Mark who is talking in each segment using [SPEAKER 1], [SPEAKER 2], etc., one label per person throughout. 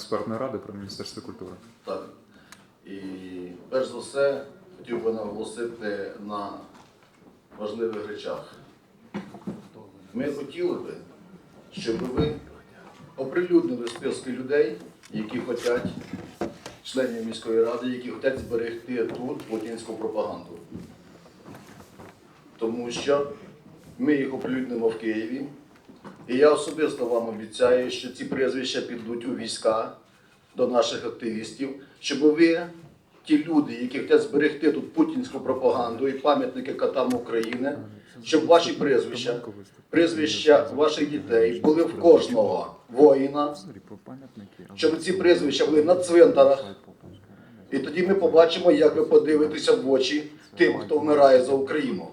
[SPEAKER 1] експертної ради при Міністерстві культури.
[SPEAKER 2] Так. І перш за все хотів би наголосити на важливих речах. Ми хотіли би, щоб ви оприлюднили списки людей, які хочуть, членів міської ради, які хочуть зберегти тут путінську пропаганду. Тому що ми їх оприлюднимо в Києві. І я особисто вам обіцяю, що ці прізвища підуть у війська до наших активістів, щоб ви, ті люди, які хочуть зберегти тут путінську пропаганду і пам'ятники катам України, щоб ваші прізвища, прізвища ваших дітей були в кожного воїна, щоб ці прізвища були на цвинтарах. І тоді ми побачимо, як ви подивитеся в очі тим, хто вмирає за Україну.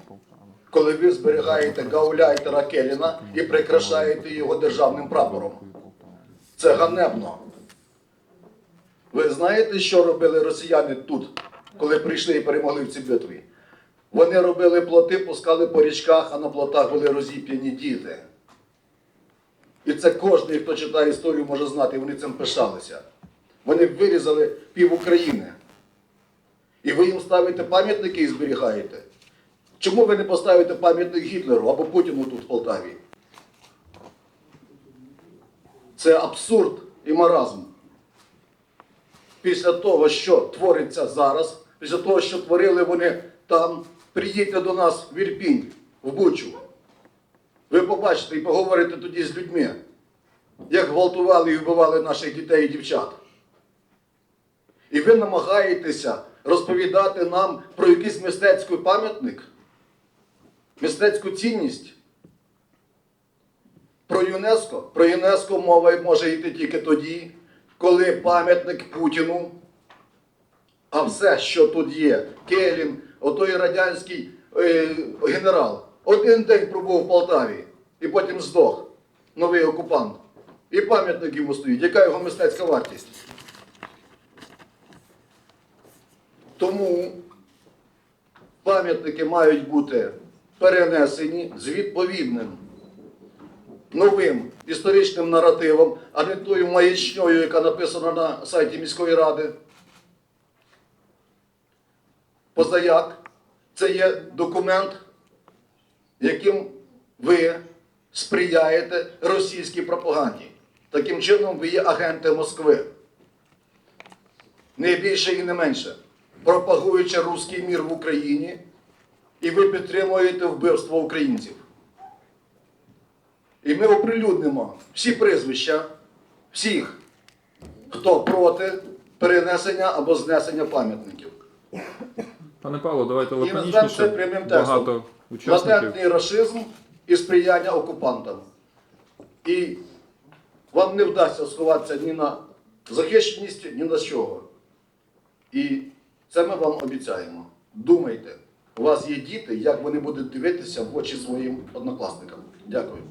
[SPEAKER 2] Коли ви зберігаєте гауляйтера Келіна і прикрашаєте його державним прапором. Це ганебно. Ви знаєте, що робили росіяни тут, коли прийшли і перемогли в цій битві? Вони робили плоти, пускали по річках, а на плотах були розіп'яні діти. І це кожен, хто читає історію, може знати, вони цим пишалися. Вони вирізали пів України. І ви їм ставите пам'ятники і зберігаєте. Чому ви не поставите пам'ятник Гітлеру або Путіну тут в Полтаві? Це абсурд і маразм. Після того, що твориться зараз, після того, що творили вони там, приїдьте до нас в Ірпінь, в Бучу. Ви побачите і поговорите тоді з людьми, як гвалтували і вбивали наших дітей і дівчат. І ви намагаєтеся розповідати нам про якийсь мистецький пам'ятник, мистецьку цінність. Про ЮНЕСКО. Про ЮНЕСКО мова може йти тільки тоді, коли пам'ятник Путіну, а все, що тут є, Келін, отой радянський е, генерал, один день пробув в Полтаві і потім здох, новий окупант. І пам'ятник йому стоїть. Яка його мистецька вартість? Тому пам'ятники мають бути перенесені з відповідним новим історичним наративом, а не тою маячньою, яка написана на сайті міської ради. Позаяк це є документ, яким ви сприяєте російській пропаганді. Таким чином, ви є агенти Москви. Не більше і не менше. Пропагуючи руський мір в Україні, і ви підтримуєте вбивство українців. І ми оприлюднимо всі прізвища всіх, хто проти перенесення або знесення пам'ятників.
[SPEAKER 1] Пане Павло, давайте лаконічніше.
[SPEAKER 2] прямим текстом.
[SPEAKER 1] Багато учасників.
[SPEAKER 2] Латентний расизм і сприяння окупантам. І вам не вдасться сховатися ні на захищеність, ні на чого. І це ми вам обіцяємо. Думайте, вас є діти, як вони будуть дивитися в очі своїм однокласникам. Дякую.